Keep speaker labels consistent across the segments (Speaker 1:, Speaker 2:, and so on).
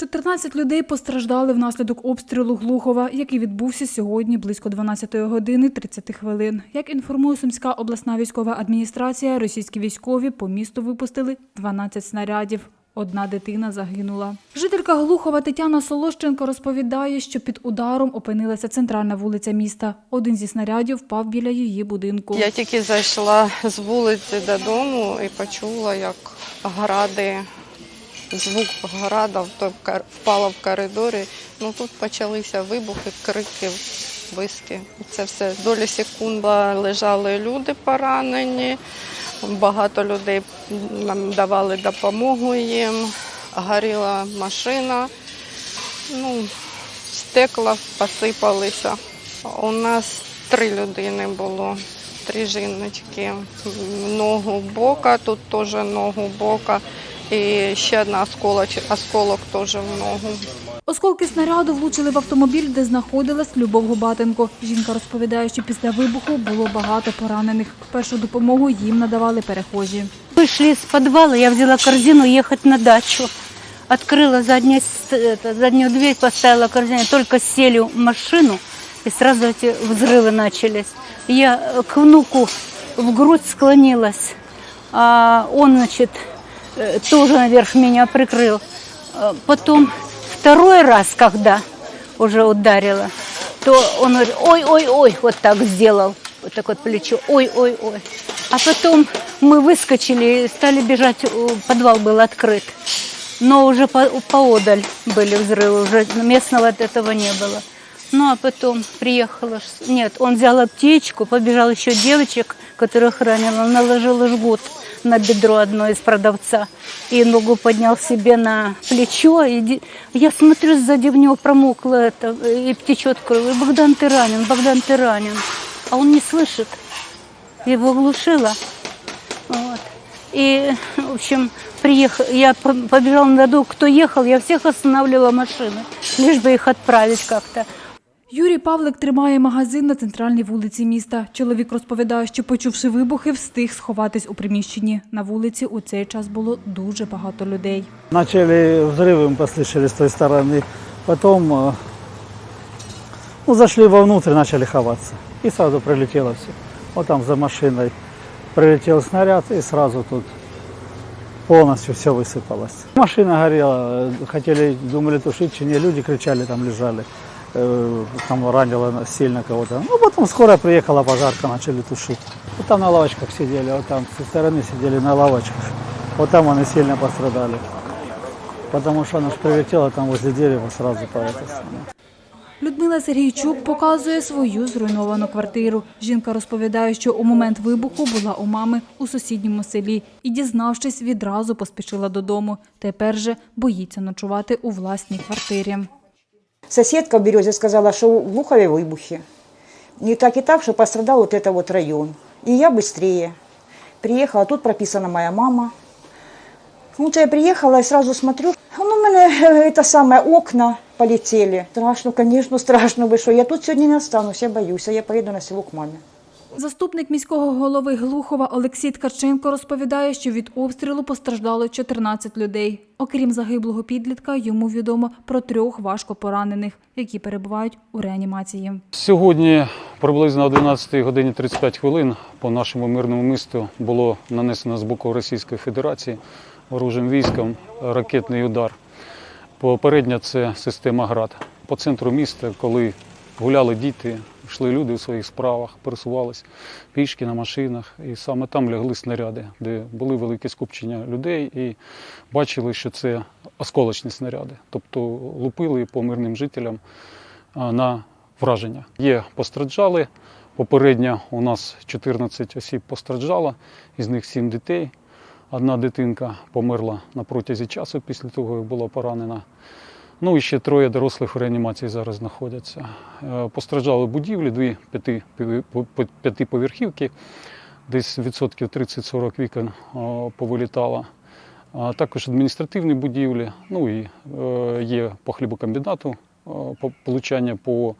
Speaker 1: 14 людей постраждали внаслідок обстрілу Глухова, який відбувся сьогодні близько 12 години 30 хвилин. Як інформує Сумська обласна військова адміністрація, російські військові по місту випустили 12 снарядів. Одна дитина загинула. Жителька Глухова Тетяна Солощенко розповідає, що під ударом опинилася центральна вулиця міста. Один зі снарядів впав біля її будинку.
Speaker 2: Я тільки зайшла з вулиці додому і почула, як гради, звук града впала в коридорі. Ну тут почалися вибухи, крики, виски. Це все долі секунд лежали люди поранені. Багато людей нам давали допомогу їм. Горіла машина. Ну, стекла посипалися. У нас три людини було, три жіночки. Ногу бока, тут теж ногу бока І ще одна осколоч, осколок теж в ногу.
Speaker 1: Осколки снаряду влучили в автомобіль, де знаходилась Любов Губатенко. Жінка розповідає, що після вибуху було багато поранених. Першу допомогу їм надавали перехожі.
Speaker 3: Вышли из подвала, я взяла корзину ехать на дачу. Открыла заднюю, с- это, заднюю дверь, поставила корзину, только сели в машину, и сразу эти взрывы начались. Я э, к внуку в грудь склонилась, а он, значит, э, Тоже наверх меня прикрыл. Э, Потом второй раз, когда уже ударила, то он говорит, ой-ой-ой, вот так сделал, вот так вот плечо, ой-ой-ой. А потом мы выскочили и стали бежать, э, подвал был открыт. Но уже по- поодаль были взрывы, уже местного от этого не было. Ну а потом приехала, нет, он взял аптечку, побежал еще девочек, которых ранил, он наложил жгут на бедро одной из продавца и ногу поднял себе на плечо. И я смотрю, сзади в него промокло это, и течет кровь. И Богдан, ты ранен, Богдан, ты ранен. А он не слышит. Его оглушило. Вот. И, в общем, приехал, я по- побежала на дом, кто ехал, я всех останавливала машины, лишь бы их отправить как-то.
Speaker 1: Юрій Павлик тримає магазин на центральній вулиці міста. Чоловік розповідає, що почувши вибухи, встиг сховатись у приміщенні. На вулиці у цей час було дуже багато людей.
Speaker 4: Начали взрывы, мы послышали с той стороны. Потом э, ну, зашли вовнутрь, начали ховаться. И сразу прилетело все. Вот там за машиной прилетел снаряд, и сразу тут полностью все высыпалось. Машина горела, э, хотели, думали тушить, чи не, люди кричали, там лежали. Э, Там ранило сильно кого-то. Ну, потом скоро приехала пожарка, начали тушить. Вот там на лавочках сидели, вот там со стороны сидели на лавочках. Вот там они сильно пострадали. Потому что она ж прилетела там возле дерева сразу по это самое.
Speaker 1: Людмила Сергійчук показує свою зруйновану квартиру. Жінка розповідає, що у момент вибуху була у мами у сусідньому селі і, дізнавшись, відразу поспішила додому. Тепер же боїться ночувати у власній квартирі.
Speaker 5: Соседка в Березе сказала, что в Глухове выбухи. И так и так, что пострадал вот это вот район. И я быстрее приехала, тут прописана моя мама. Вот я приехала и сразу смотрю, ну, у меня э, это самое, окна полетели. Страшно, конечно, страшно, вы что, я тут сегодня не останусь, я боюсь, а я поеду на село к маме.
Speaker 1: Заступник міського голови Глухова Олексій Ткаченко розповідає, що від обстрілу постраждало 14 людей. Окрім загиблого підлітка, йому відомо про трьох важко поранених, які перебувають у реанімації.
Speaker 6: Сьогодні приблизно о 12 годині 35 хвилин по нашому мирному місту було нанесено з боку Російської Федерації ворожим військом ракетний удар. Попередня це система ГРАД. По центру міста, коли гуляли діти, йшли люди у своїх справах, пересувались пішки на машинах, і саме там лягли снаряди, де були великі скупчення людей і бачили, що це осколочні снаряди, тобто лупили по мирним жителям на враження. Є постраждали. Попередньо у нас 14 осіб постраждало, із них 7 дітей. Одна дитинка померла на протязі часу після того, як була поранена. Ну і ще троє дорослих в реанімації зараз знаходяться. Е, Постраждали будівлі, дві п'яти- п'яти- п'ятиповерхівки, десь відсотків 30-40 вікон о, повилітало. А також адміністративні будівлі, ну і е, є по хлібокомбінату е, по- получання по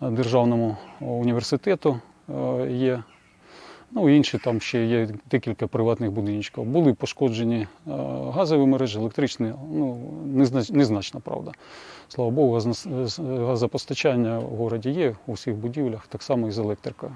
Speaker 6: державному університету е, є Ну, інші там ще є декілька приватних будиночків. Були пошкоджені е, газові мережі, електричні, ну, незнач- незначна, правда. Слава Богу, газопостачання в городі є у всіх будівлях, так само і з електрикою.